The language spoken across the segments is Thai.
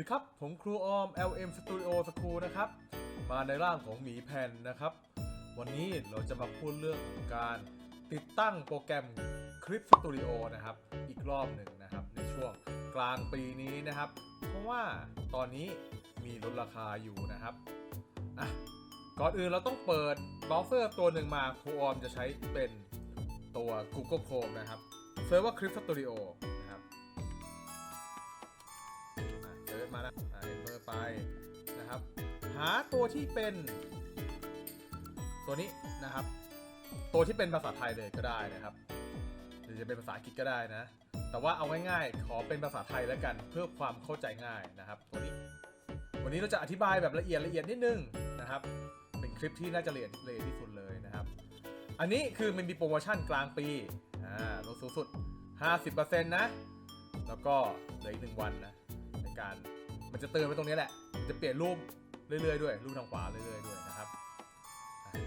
ดีครับ ผมครูออม LM Studio School นะครับ มาในร่างของหมีแผ่นนะครับ วันนี้เราจะมาพูดเรื่องการติดตั้งโปรแกรมคลิปสตูดิโอนะครับ อีกรอบหนึ่งนะครับ ในช่วงกลางปีนี้นะครับ เพราะว่าตอนนี้มีลดราคาอยู่นะครับอะก่อนอื่นเราต้องเปิดเบราว์เซอร์ตัวหนึ่งมาครูออมจะใช้เป็นตัว Google Chrome นะครับเซิร์ชว่า Clip Studio นะครับอ่ ไปนะครับ หาตัวที่เป็น ตัวนี้นะครับ ตัวที่เป็นภาษาไทยเลยก็ได้นะครับหรือจะเป็นภาษาอังกฤษก็ได้นะ แต่ว่าเอาง่ายๆ ขอเป็นภาษาไทยแล้วกันเพื่อความเข้าใจง่ายนะครับ ตัวนี้ วันนี้เราจะอธิบายแบบละเอียดละเอียดนิดนึงนะครับ เป็นคลิปที่น่าจะละเอียดละเอียดที่สุดเลยนะครับ อันนี้คือมันมีโปรโมชั่นกลางปีอ่าลดสูงสุด 50%นะ แล้วก็เหลืออีกหนึ่งวันนะในการ มันจะเตือนไปตรงนี้แหละ มันจะเปลี่ยนรูปเรื่อยๆด้วย รูปทางขวาเรื่อยๆด้วยนะครับ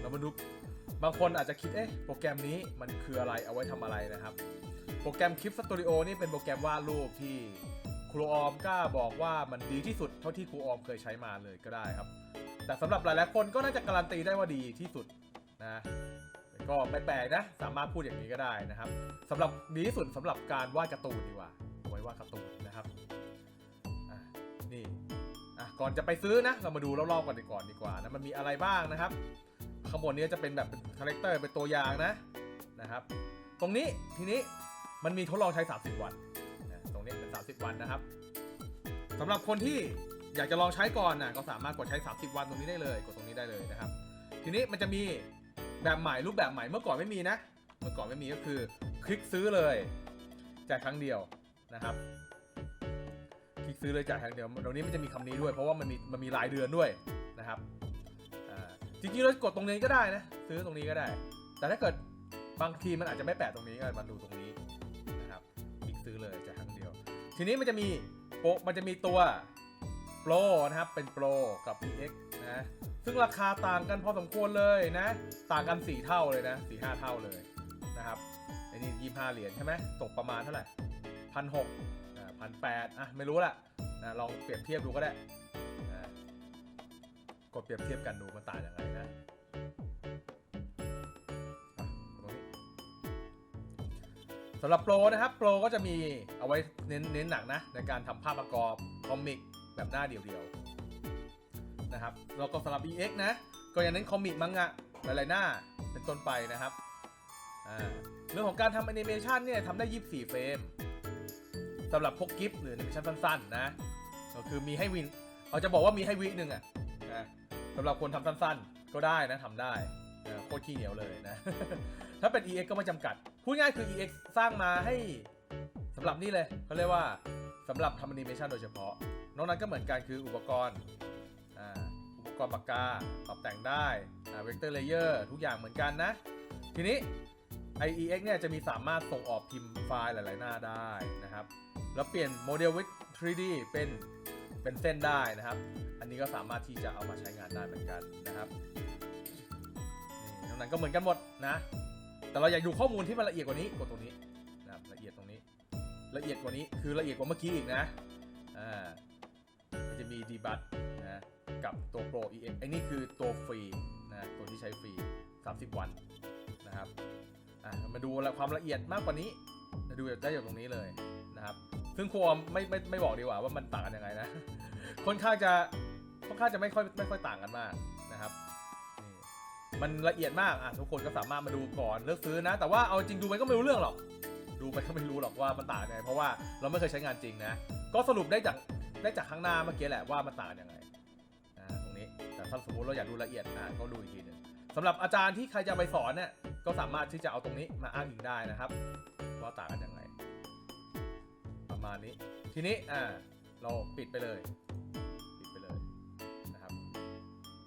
เรามาดู บางคนอาจจะคิด เอ๊ะ โปรแกรมนี้มันคืออะไร เอาไว้ทำอะไรนะครับ โปรแกรมคลิปสตูดิโอนี่เป็นโปรแกรมวาดรูปที่ครูออมกล้าบอกว่ามันดีที่สุดเท่าที่ครูออมเคยใช้มาเลยก็ได้ครับ แต่สำหรับหลายๆคนก็น่าจะการันตีได้ว่าดีที่สุดนะก็ไม่แปลกนะ สามารถพูดอย่างนี้ก็ได้นะครับสำหรับดีที่สุดสำหรับการวาดการ์ตูนดีกว่าเอาไว้วาดการ์ตูนนะครับ ก่อนจะไปซื้อนะ เรามาดูรอบๆกันดีก่อนดีกว่านะมันมีอะไรบ้างนะครับข้างบนนี้จะเป็นแบบเป็นคาแรคเตอร์เป็นตัวอย่างนะนะครับ ตรงนี้ทีนี้มันมีทดลองใช้ 30 วันนะตรงนี้เป็น 30 วันนะครับสำหรับคนที่อยากจะลองใช้ก่อนนะก็สามารถกดใช้ 30 วันตรงนี้ได้เลย กดตรงนี้ได้เลยนะครับ ทีนี้มันจะมีแบบใหม่รูปแบบใหม่เมื่อก่อนไม่มีนะ เมื่อก่อนไม่มีก็คือ คลิกซื้อเลยจ่ายครั้งเดียวนะครับ ซื้อเลยจ่ายครั้งเดียวตรงนี้มันจะมีคำนี้ด้วย เพราะว่ามันมีมันมีรายเดือนด้วยนะครับจริงๆเรากดตรงนี้ก็ได้นะ ซื้อตรงนี้ก็ได้ แต่ถ้าเกิดบางทีมันอาจจะไม่แปะตรงนี้ก็มาดูตรงนี้นะครับคลิกซื้อเลยจ่ายครั้งเดียว ทีนี้มันจะมีโปรมันจะมีตัวโปรนะครับเป็นโปรกับ EX นะซึ่งราคาต่างกันพอสมควรเลยนะ ต่างกัน 4 เท่าเลยนะสี่ห้าเท่าเลยนะครับไอ้นี่ยี่ห้าเหรียญใช่ไหมตกประมาณเท่าไหร่พันหก พันแปดอะไม่รู้ละนะลองเปรียบเทียบดูก็ได้นะกดเปรียบเทียบกันดูมันต่างยังไงนะสำหรับโปรนะครับโปรก็จะมีเอาไว้เน้นเน้นหนักนะ ในการทำภาพประกอบคอมิกแบบหน้าเดียวๆนะครับแล้วก็สำหรับ EX นะ ก็ยังเน้นคอมิกมังงะหลายๆหน้าเป็นต้นไปนะครับเรื่องของการทำแอนิเมชันเนี่ยทำได้ 24 เฟรม สำหรับพวกกิฟหรือแอนิเมชันสั้นๆ นะ ก็คือมีให้วินเราจะบอกว่ามีให้วิหนึ่งอะนะสำหรับคนทำสั้นๆ ก็ได้นะทำได้นะโคตรขี้เหนียวเลยนะ ถ้าเป็น EX ก็ไม่จำกัด พูดง่ายคือ EX สร้างมาให้สำหรับนี่เลยเขาเรียกว่าสำหรับทำแอนิเมชันโดยเฉพาะ นอกนั้นก็เหมือนกันคืออุปกรณ์อุปกรณ์ปากกาปรับแต่งได้เวกเตอร์เลเยอร์ทุกอย่างเหมือนกันนะ ทีนี้ IEX เนี่ยจะมีสามารถส่งออกพิมพ์ไฟล์หลาย ๆ หน้าได้นะครับ แล้วเปลี่ยนโมเดลวิด 3D เป็นเป็นเส้นได้นะครับ อันนี้ก็สามารถที่จะเอามาใช้งานได้เหมือนกันนะครับนี่นอกนั้นก็เหมือนกันหมดนะ แต่เราอยากดูข้อมูลที่มันละเอียดกว่านี้กดตรงนี้นะครับละเอียดตรงนี้ ละเอียดกว่านี้คือละเอียดกว่าเมื่อกี้อีกนะอ่าจะมีดีบัตนะกับตัว Pro EX ไอ้นี่คือตัวฟรีนะตัวที่ใช้ฟรี 30 วันนะครับอะมาดูความละเอียดมากกว่านี้มาดูได้อยู่ตรงนี้เลย นะครับ ซึ่งครูออมไม่ไม่ไม่บอกดีกว่าว่ามันต่างกันยังไงนะค่อนข้างจะค่อนข้างจะไม่ค่อยไม่ค่อยต่างกันมากนะครับมันละเอียดมากอะทุกคนก็สามารถมาดูก่อนเลือกซื้อนะ แต่ว่าเอาจริงดูไปก็ไม่รู้เรื่องหรอกดูไปก็ไม่รู้หรอกว่ามันต่างยังไงเพราะว่าเราไม่เคยใช้งานจริงนะก็สรุปได้จากได้จากข้างหน้าเมื่อกี้แหละว่ามันต่างยังไงนะตรงนี้แต่ถ้าสมมติเราอยากดูละเอียดอะก็ดูอีกทีหนึ่งสำหรับอาจารย์ที่ใครจะไปสอนเนี่ยก็สามารถที่จะเอาตรงนี้มาอ้างอิงได้นะครับว่าต่างกันยังไง มาณนี้ ทีนี้อ่าเราปิดไปเลย ปิดไปเลยนะครับ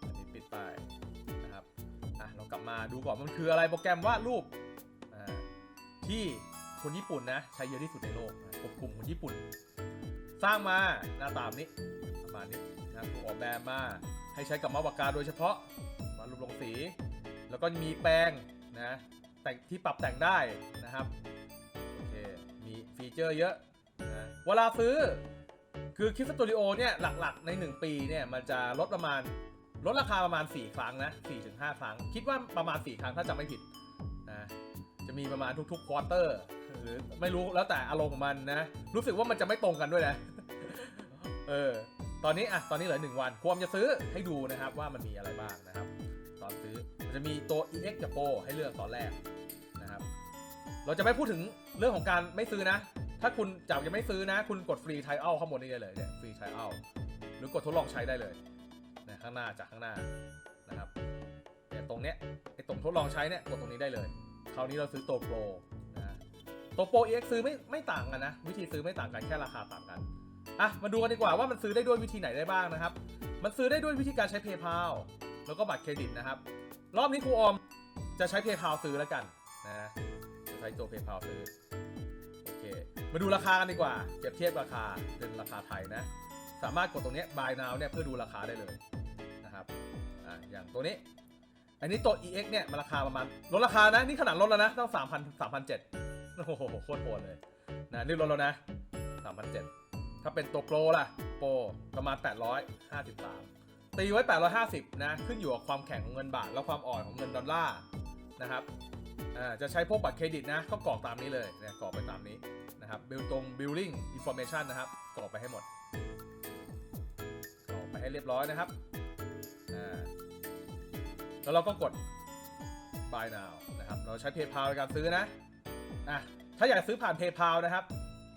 อันนี้ปิดไปนะครับอะเรากลับมาดูก่อนมันคืออะไรโปรแกรมวาดรูปอ่าที่คนญี่ปุ่นนะใช้เยอะที่สุดในโลกนะกลุ่มคนญี่ปุ่น สร้างมาหน้าตามนี้ประมาณนี้นะถูกออกแบบมาให้ใช้กับมาปากกาโดยเฉพาะมาดรูปลงสี แล้วก็มีแปรงนะแต่งที่ปรับแต่งได้นะครับโอเคมีฟีเจอร์เยอะ เวลาซื้อ คือคลิปสตูดิโอเนี่ยหลักๆ ใน 1 ปีเนี่ยมันจะลดประมาณลดราคาประมาณ 4 ครั้งนะ4ถึง5ครั้ง คิดว่าประมาณ 4 ครั้งถ้าจำไม่ผิดนะจะมีประมาณทุกๆควอเตอร์หรือไม่รู้แล้วแต่อารมณ์ของมันนะ รู้สึกว่ามันจะไม่ตรงกันด้วยนะเออตอนนี้อะตอนนี้เหลือ1วันควรจะซื้อให้ดูนะครับว่ามันมีอะไรบ้างนะครับ ตอนซื้อมันจะมีตัว EX กับ Pro ให้เลือกตอนแรกนะครับ เราจะไม่พูดถึงเรื่องของการไม่ซื้อนะ ถ้าคุณจากจะไม่ซื้อนะ คุณกดฟรี t ท i เอาข้างบนนี้ได้เลยเนี่ยฟรี t ท i เอาหรือกดทดลองใช้ได้เลยนี่ยข้างหน้าจากข้างหน้านะครับเนี่ยตรงเนี้ยไอ้ตรงทดลองใช้เนี่ยกดตรงนี้ได้เลยคราวนี้เราซื้อตัวโปรนะตัวโปร EX ซื้อไม่ไม่ต่างกันนะ วิธีซื้อไม่ต่างกันแค่ราคาต่างกันอะมาดูกันดีกว่าว่ามันซื้อได้ด้วยวิธีไหนได้บ้างนะครับ มันซื้อได้ด้วยวิธีการใช้ PayPal แล้วก็บัตรเครดิตนะครับ รอบนี้ครูออมจะใช้ PayPal ซื้อแล้วกันนะจะใช้ตัว PayPal ซื้อ มาดูราคากันดีกว่าเปรียบเทียบราคาเป็นราคาไทยนะ สามารถกดตรงนี้ buy now เนี่ยเพื่อดูราคาได้เลยนะครับอ่าอย่างตัวนี้ อันนี้ตัว EX เนี่ยมันราคาประมาณลดราคานะนี่ขนาดลดแล้วนะต้อง3,000 3,700โอ้โหโคตรโหดเลยนะนี่ลดแล้วนะ3,700ถ้าเป็นตัวโปรล่ะโปรประมาณ 853 ตีไว้ 850 นะ ขึ้นอยู่กับความแข็งของเงินบาท และความอ่อนของเงินดอลลาร์นะครับจะใช้พวกบัตรเครดิตนะ ก็กรอกตามนี้เลยเนี่ยกรอกไปตามนี้ นะครับบิลตรง billing information นะครับกรอกไปให้หมดกรอกไปให้เรียบร้อยนะครับแล้วเราก็กด buy now นะครับเราใช้ PayPal ในการซื้อนะอะถ้าอยากซื้อผ่าน PayPal นะครับ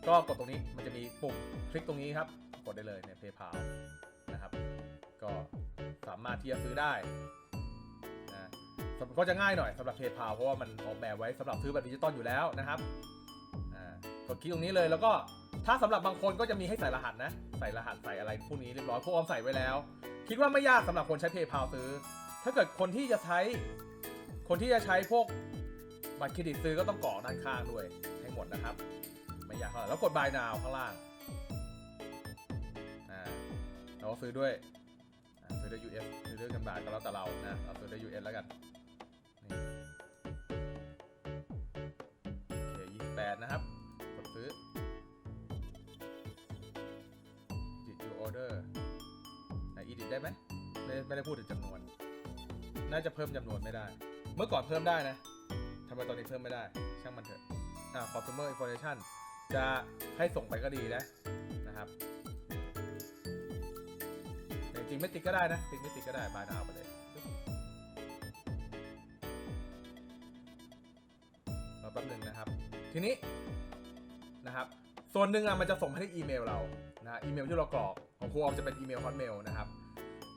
ก็กดตรงนี้มันจะมีปุ่มคลิกตรงนี้ครับ กดได้เลยใน PayPal นะครับ ก็สามารถที่จะซื้อได้นะก็จะง่ายหน่อยสำหรับ PayPal เพราะว่ามันออกแบบไว้สำหรับซื้อแบบดิจิตอลอยู่แล้วนะครับ กดคลิกตรงนี้เลยแล้วก็ถ้าสำหรับบางคนก็จะมีให้ใส่รหัสนะ ใส่รหัสใส่อะไรพวกนี้เรียบร้อยพวกออมใส่ไว้แล้ว คิดว่าไม่ยากสำหรับคนใช้ PayPal ซื้อ ถ้าเกิดคนที่จะใช้ คนที่จะใช้พวกบัตรเครดิตซื้อก็ต้องกรอกด้านข้างด้วยให้หมดนะครับ ไม่ยากเท่าไหร่แล้วกด buy now ข้างล่างอ่าเราก็ซื้อด้วยซื้อด้วย US ซื้อด้วยกันบาทก็แล้วแต่เรานะเราซื้อด้วย US แล้วกันนี่โอเค28นะครับ order ไหน edit ได้ไหมไม่ไม่ได้พูดถึงจำนวน น่าจะเพิ่มจำนวนไม่ได้ เมื่อก่อนเพิ่มได้นะทำไมตอนนี้เพิ่มไม่ได้ ช่างมันเถอะอ่า consumer information จะให้ส่งไปก็ดีนะนะครับแต่จริงไม่ติดก็ได้นะ ติดไม่ติดก็ได้บายนาวไปเลยรอแป๊บหนึงนะครับ ทีนี้นะครับ ส่วนหนึ่งอะมันจะส่งให้ที่อีเมลเรา นะอีเมลที่เรากรอกของครูออมจะเป็นอีเมล hotmail นะครับ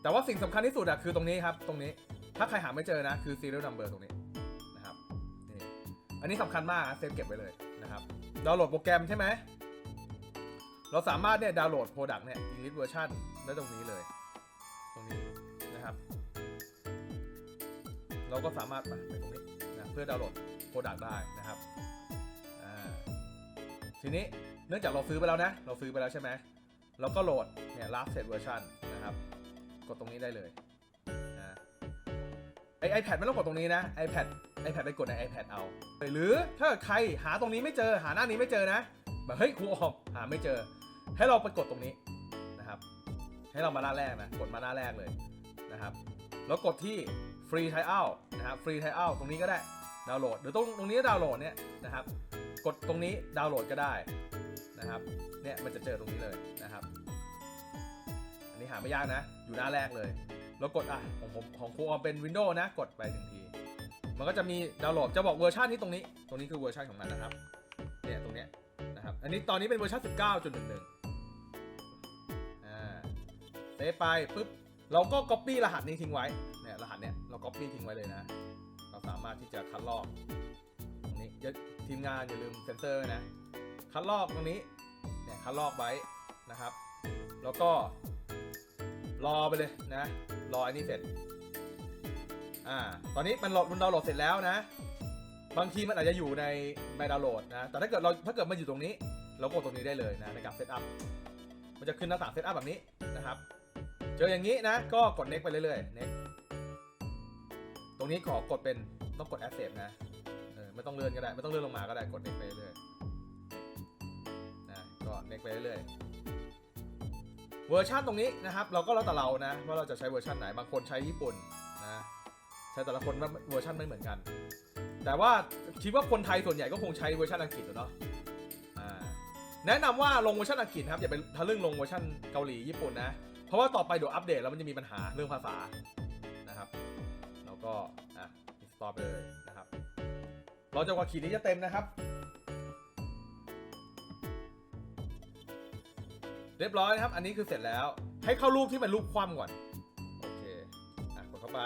แต่ว่าสิ่งสำคัญที่สุดอะคือตรงนี้ครับ ตรงนี้ถ้าใครหาไม่เจอนะคือ serial number ตรงนี้นะครับนี่อันนี้สำคัญมากนะเซฟเก็บไว้เลยนะครับดาวน์โหลดโปรแกรมใช่ไหม เราสามารถเนี่ยดาวน์โหลด Product เนี่ย English version ได้ตรงนี้เลย ตรงนี้นะครับ เราก็สามารถไปตรงนี้นะเพื่อดาวน์โหลด Product ได้นะครับอ่าทีนี้เนื่องจากเราซื้อไปแล้วนะ เราซื้อไปแล้วใช่ไหม เราก็โหลดเนี่ย last set version นะครับ กดตรงนี้ได้เลยนะไอ iPad ไม่ต้องกดตรงนี้นะ iPad iPad ไปกดใน iPad เอา หรือถ้าใครหาตรงนี้ไม่เจอหาหน้านี้ไม่เจอนะแบบเฮ้ยครูออมหาไม่เจอ ให้เราไปกดตรงนี้นะครับ ให้เรามาหน้าแรกนะ กดมาหน้าแรกเลยนะครับ แล้วกดที่ free trial นะครับ free trial ตรงนี้ก็ได้ดาวน์โหลดหรือตรงตรงนี้ดาวน์โหลดเนี่ยนะครับ กดตรงนี้ดาวน์โหลดก็ได้ นะครับ เนี่ยมันจะเจอตรงนี้เลยนะครับ อันนี้หาไม่ยากนะ อยู่หน้าแรกเลย แล้วกดอะของผมของครูออมเป็น Windows นะ กดไปหนึ่งที มันก็จะมีดาวน์โหลด จะบอกเวอร์ชันที่ตรงนี้ ตรงนี้คือเวอร์ชันของมันนะครับ เนี่ยตรงเนี้ยนะครับ อันนี้ตอนนี้เป็นเวอร์ชัน19.11อ่าเซฟไปปุ๊บ เราก็ Copy รหัสนี้ทิ้งไว้ เนี่ยรหัสเนี่ยเรา Copy ทิ้งไว้เลยนะ เราสามารถที่จะคัดลอกตรงนี้อย่าทีมงานอย่าลืมเซ็นเซอร์นะคัดลอกตรงนี้ เนี่ยคัดลอกไว้นะครับ แล้วก็รอไปเลยนะ รออันนี้เสร็จ อ่า ตอนนี้มันโหลดมันดาวน์โหลดเสร็จแล้วนะ บางทีมันอาจจะอยู่ในใบดาวน์โหลดนะ แต่ถ้าเกิดเราถ้าเกิดมันอยู่ตรงนี้ เรากดตรงนี้ได้เลยนะในการเซตอัพ มันจะขึ้นหน้าต่างเซตอัพแบบนี้นะครับ เจออย่างนี้นะ ก็กด next ไปเรื่อยๆ next ตรงนี้ขอกดเป็นต้องกด accept นะ เออไม่ต้องเลื่อนก็ได้ ไม่ต้องเลื่อนลงมาก็ได้ กด next ไปเรื่อย ก็ next ไปเรื่อยๆเวอร์ชันตรงนี้นะครับ เราก็แล้วแต่เรานะว่าเราจะใช้เวอร์ชันไหนบางคนใช้ญี่ปุ่นนะใช้แต่ละคนเวอร์ชันไม่เหมือนกัน แต่ว่าคิดว่าคนไทยส่วนใหญ่ก็คงใช้เวอร์ชันอังกฤษเนาะแนะนำว่าลงเวอร์ชันอังกฤษครับอย่าไปทะลึ่งลงเวอร์ชันเกาหลีญี่ปุ่นนะ เพราะว่าต่อไปเดี๋ยวอัปเดตแล้วมันจะมีปัญหาเรื่องภาษานะครับ แล้วก็อะอินสตอลไปเลยนะครับเราจะกว่าขีดนี้จะเต็มนะครับ รียบร้อยนะครับ อันนี้คือเสร็จแล้ว ให้เข้ารูปที่เป็นรูปคว่ำก่อน โอเค อะ กดเข้าไป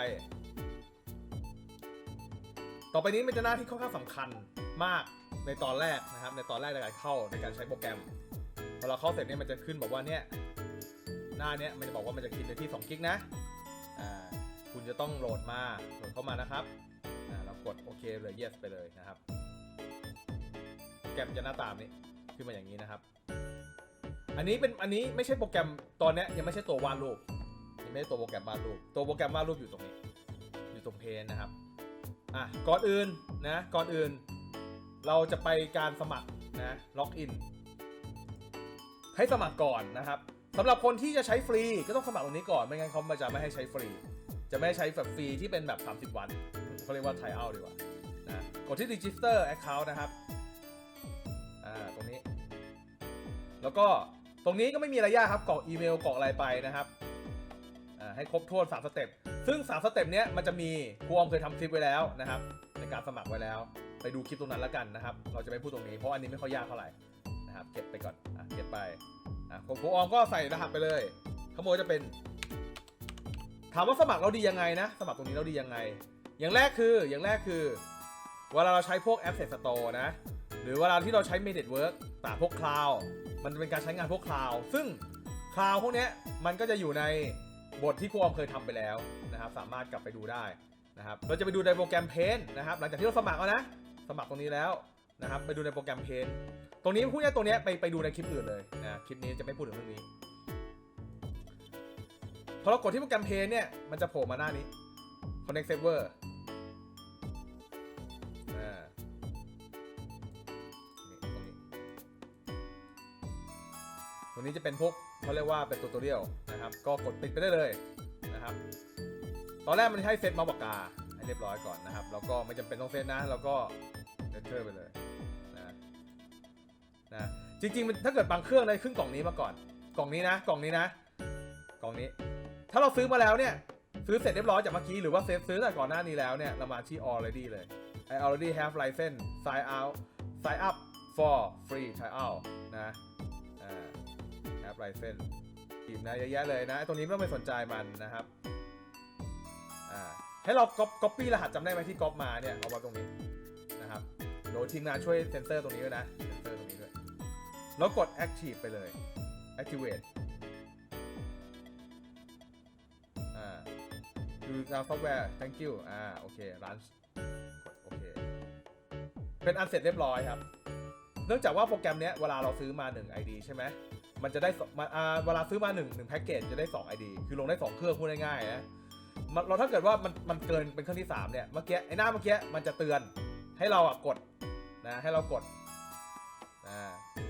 ต่อไปนี้มันจะหน้าที่ค่อนข้างสำคัญมากในตอนแรกนะครับ ในตอนแรกในการเข้าในการใช้โปรแกรม พอเราเข้าเสร็จเนี่ยมันจะขึ้นบอกว่าเนี่ย หน้าเนี้ยมันจะบอกว่ามันจะกินในที่2กิกนะ อ่า คุณจะต้องโหลดมา โหลดเข้ามานะครับ อ่า เรากดโอเคเลย yes ไปเลยนะครับโปรแกรมจะหน้าตามนี้ ขึ้นมาอย่างนี้นะครับ อันนี้เป็นอันนี้ไม่ใช่โปรแกรมตอนเนี้ยยังไม่ใช่ตัววาดรูปยังไม่ใช่ตัวโปรแกรมวาดรูป ตัวโปรแกรมวาดรูปอยู่ตรงนี้ อยู่ตรงเพนนะครับอะก่อนอื่นนะก่อนอื่น เราจะไปการสมัครนะล็อกอินให้สมัครก่อนนะครับสำหรับคนที่จะใช้ฟรีก็ต้องสมัครตรงนี้ก่อนไม่งั้นเขาจะไม่ให้ใช้ฟรี จะไม่ใช้แบบฟรีที่เป็นแบบ 30 วันเขาเรียกว่า try out ดีกว่านะกดที่ register account นะครับอ่าตรงนี้ แล้วก็ ตรงนี้ก็ไม่มีอะไรยากครับกรอกอีเมลกรอกอะไรไปนะครับให้ครบถ้วน3สเต็ปซึ่ง 3 สเต็ปเนี้ยมันจะมีครูออมเคยทำคลิปไว้แล้วนะครับ ในการสมัครไว้แล้ว ไปดูคลิปตรงนั้นแล้วกันนะครับ เราจะไม่พูดตรงนี้เพราะอันนี้ไม่ค่อยยากเท่าไหร่นะครับเก็บไปก่อนอะเก็บไปอะของครูออมก็ใส่รหัสไปเลยขโมยจะเป็น ถามว่าสมัครเราดียังไงนะ สมัครตรงนี้เราดียังไง อย่างแรกคืออย่างแรกคือเวลาเราใช้พวก Asset Store นะหรือเวลาที่เราใช้ m e d i a Work ต่างพวก Cloud มันเป็นการใช้งานพวก Cloud ซึ่ง Cloud พวกนี้มันก็จะอยู่ในบทที่ครูออมเคยทำไปแล้วนะครับ สามารถกลับไปดูได้นะครับเราจะไปดูในโปรแกรม Paint นะครับ หลังจากที่เราสมัครแล้วนะ สมัครตรงนี้แล้วนะครับ ไปดูในโปรแกรม Paint ตรงนี้พูดง่ายตรงนี้ไปไปดูในคลิปอื่นเลยนะคลิปนี้จะไม่พูดถึงเรื่องนี้พอเรากดที่โปรแกรม Paint เนี่ยมันจะโผล่มาหน้านี้ Connect Server นี้จะเป็นพวกเขาเรียกว่าเป็นตัวตัวเรียวนะครับ ก็กดปิดไปได้เลยนะครับ ตอนแรกมันให้เซตมาปากกาให้เรียบร้อยก่อนนะครับ แล้วก็ไม่จำเป็นต้องเซตนะ แล้วก็เ n นเ r อร์ไปเลยนะนะจริงๆมันถ้าเกิดบางเครื่องได้ขึ้นกล่องนี้มาก่อน กล่องนี้นะ กล่องนี้นะ กล่องนี้ ถ้าเราซื้อมาแล้วเนี่ยซื้อเสร็จเรียบร้อยจากเมื่อกี้หรือว่าเซฟซื้อแต่ก่อนหน้านี้แล้วเนี่ยเรามาที่ already เลย I already have license sign out sign up for free trial นะ have license ทีมนะเยอะแยะเลยนะตรงนี้ไม่ต้องไปสนใจมันนะครับอ่าให้เราก๊อปก๊อปปี้รหัสจำได้ไหมที่ก๊อปมาเนี่ยเอาไว้ตรงนี้นะครับโดยทีมงานช่วยเซนเซอร์ตรงนี้ด้วยนะเซนเซอร์ตรงนี้ด้วยแล้วกด active ไปเลย activate อ่า use our software thank you อ่าโอเค launch กดโอเคเป็นอันเสร็จเรียบร้อยครับ เนื่องจากว่าโปรแกรมเนี้ยเวลาเราซื้อมา 1 ID ใช่ไหม มันจะได้สองมาอ่าเวลาซื้อมา1 1แพ็กเกจจะได้ 2 ID คือลงได้ 2 เครื่องพูดง่ายๆนะมันเราถ้าเกิดว่ามันมันเกินเป็นเครื่องที่ 3 เนี่ยเมื่อกี้ไอ้หน้าเมื่อกี้มันจะเตือนให้เราอะกดนะให้เรากดนะ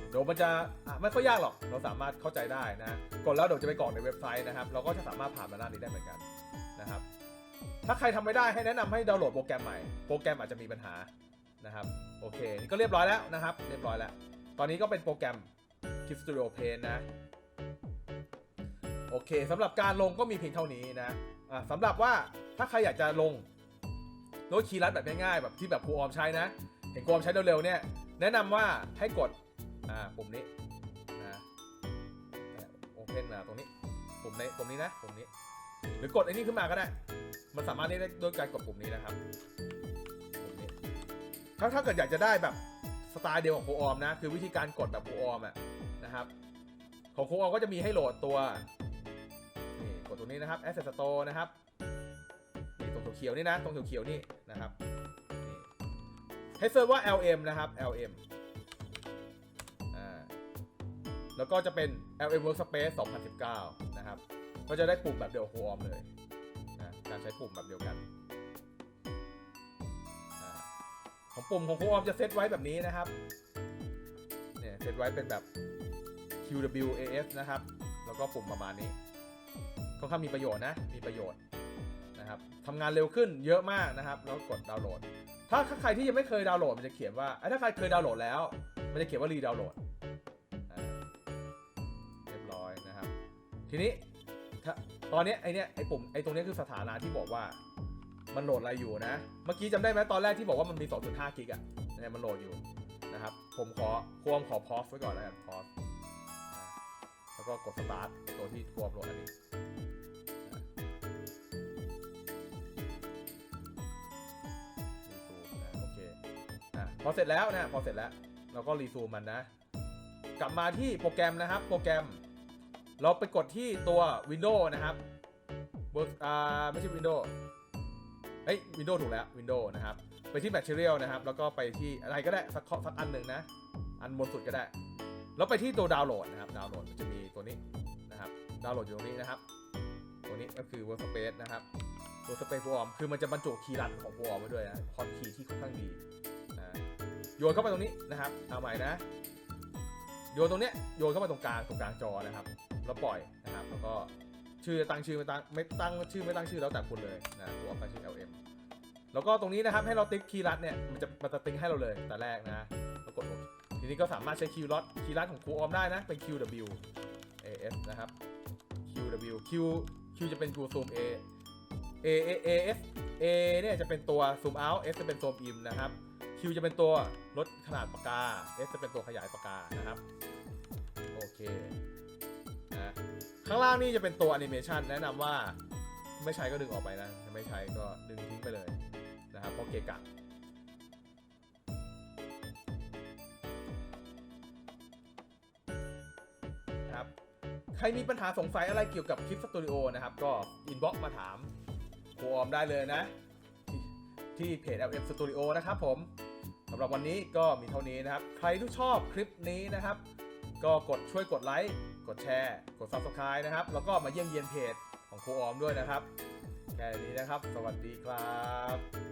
เดี๋ยวมันจะอะไม่ค่อยยากหรอกเราสามารถเข้าใจได้นะกดแล้วเดี๋ยวจะไปกรอกในเว็บไซต์นะครับ เราก็จะสามารถผ่านมาหน้านี้ได้เหมือนกันนะครับ ถ้าใครทำไม่ได้ให้แนะนำให้ดาวน์โหลดโปรแกรมใหม่โปรแกรมอาจจะมีปัญหานะครับโอเคนี่ก็เรียบร้อยแล้วนะครับ เรียบร้อยแล้ว ตอนนี้ก็เป็นโปรแกรม Clip Studio Paint นะ โอเคสำหรับการลงก็มีเพียงเท่านี้นะอะสำหรับว่าถ้าใครอยากจะลงโน้ตคีย์ลัดแบบง่ายๆแบบที่แบบครูออมใช้นะ เห็นครูออมใช้เร็วๆเนี่ยแนะนำว่าให้กดอ่าปุ่มนี้นะโอเพนะตรงนี้ปุ่มในปุ่มนี้นะปุ่มนี้ หรือกดไอ้นี่ขึ้นมาก็ได้ มันสามารถได้ด้วยการกดปุ่มนี้นะครับปุ่มนี้ถ้าถ้าเกิดอยากจะได้แบบสไตล์เดียวของครูออมนะ คือวิธีการกดแบบครูออมอะ นะครับ ของครูออมก็จะมีให้โหลดตัวนี่กดตรงนี้นะครับ Asset Store นะครับนี่ตรงเขียวๆนี่นะ ตรงเขียวๆนี่นะครับให้เซิร์ชว่า LM นะครับ LM อ่าแล้วก็จะเป็น LM Workspace 2019 นะครับ ก็จะได้ปุ่มแบบเดียวกับคออมเลยนะการใช้ปุ่มแบบเดียวกันของปุ่มของคออมจะเซตไว้แบบนี้นะครับ เนี่ยเซตไว้เป็นแบบ QWAS นะครับ แล้วก็ปุ่มประมาณนี้ค่อนข้างมีประโยชน์นะ มีประโยชน์นะครับทำงานเร็วขึ้นเยอะมากนะครับ แล้วกดดาวน์โหลด ถ้าใครที่ยังไม่เคยดาวน์โหลดมันจะเขียนว่าเอ้ถ้าใครเคยดาวน์โหลดแล้ว มันจะเขียนว่ารีดาวน์โหลดเรียบร้อยนะครับ ทีนี้ตอนนี้ไอเนี้ยไอปุ่มไอตรงนี้คือสถานะที่บอกว่ามันโหลดอะไรอยู่นะ เมื่อกี้จำได้ไหมตอนแรกที่บอกว่ามันมี 2.5 กิกอะเนี่ยมันโหลดอยู่นะครับ ผมขอควมขอพอสไว้ก่อนแล้วกันพอส ก็กดสตาร์ทตัวที่ควมโหลดอันนี้รีซูมนะโอเคอะพอเสร็จแล้วนะพอเสร็จแล้ว เราก็รีซูมมันนะ กลับมาที่โปรแกรมนะครับ โปรแกรม เราไปกดที่ตัว Windows นะครับบนอ่าไม่ใช่ Windows เอ้ย Windows ถูกแล้ว Windows นะครับ ไปที่ Material นะครับ แล้วก็ไปที่อะไรก็ได้สักสักอันหนึ่งนะ อันบนสุดก็ได้ แล้วไปที่ตัวดาวน์โหลดนะครับ ดาวน์โหลดมันจะมี ตัวนี้นะครับดาวน์โหลดอยู่ตรงนี้นะครับ ตัวนี้ก็คือ Workspace นะครับ Workspace พวอมคือมันจะบรรจุคีย์ลัดของพวอมไว้ด้วยนะคอนคีย์ที่ค่อนข้างดีนะโยนเข้าไปตรงนี้นะครับเอาใหม่นะโยนตรงเนี้ยโยนเข้าไปตรงกลางตรงกลางจอนะครับ แล้วปล่อยนะครับ แล้วก็ชื่อตั้งชื่อไม่ตั้งไม่ตั้งชื่อไม่ตั้งชื่อแล้วแต่คุณเลยนะตัวตั้งชื่อ LM แล้วก็ตรงนี้นะครับให้เราติ๊กคีย์ลัดเนี่ยมันจะมันจะติ๊กให้เราเลยแต่แรกนะแล้วกดโอเคทีนี้ก็สามารถใช้คีย์ลัดคีย์ลัดของครูออมได้นะเป็น QW S นะครับ QW Q Q จะเป็น Q Zoom A A A A S A เนี่ยจะเป็นตัว Zoom out S จะเป็น Zoom in นะครับ Q จะเป็นตัวลดขนาดปากกา S จะเป็นตัวขยายปากกานะครับโอเคนะข้างล่างนี่จะเป็นตัวแอนิเมชันแนะนำว่าไม่ใช้ก็ดึงออกไปนะ ไม่ใช้ก็ดึงทิ้งไปเลยนะครับเพราะเกะกะ ใครมีปัญหาสงสัยอะไรเกี่ยวกับคลิปสตูดิโอนะครับ ก็อินบ็อกมาถามครูออมได้เลยนะที่ที่เพจ LM Studio นะครับผมสำหรับวันนี้ก็มีเท่านี้นะครับ ใครที่ชอบคลิปนี้นะครับ ก็กดช่วยกดไลค์กดแชร์ กด Subscribe นะครับ แล้วก็มาเยี่ยมเยียนเพจของครูออมด้วยนะครับ แค่นี้นะครับ สวัสดีครับ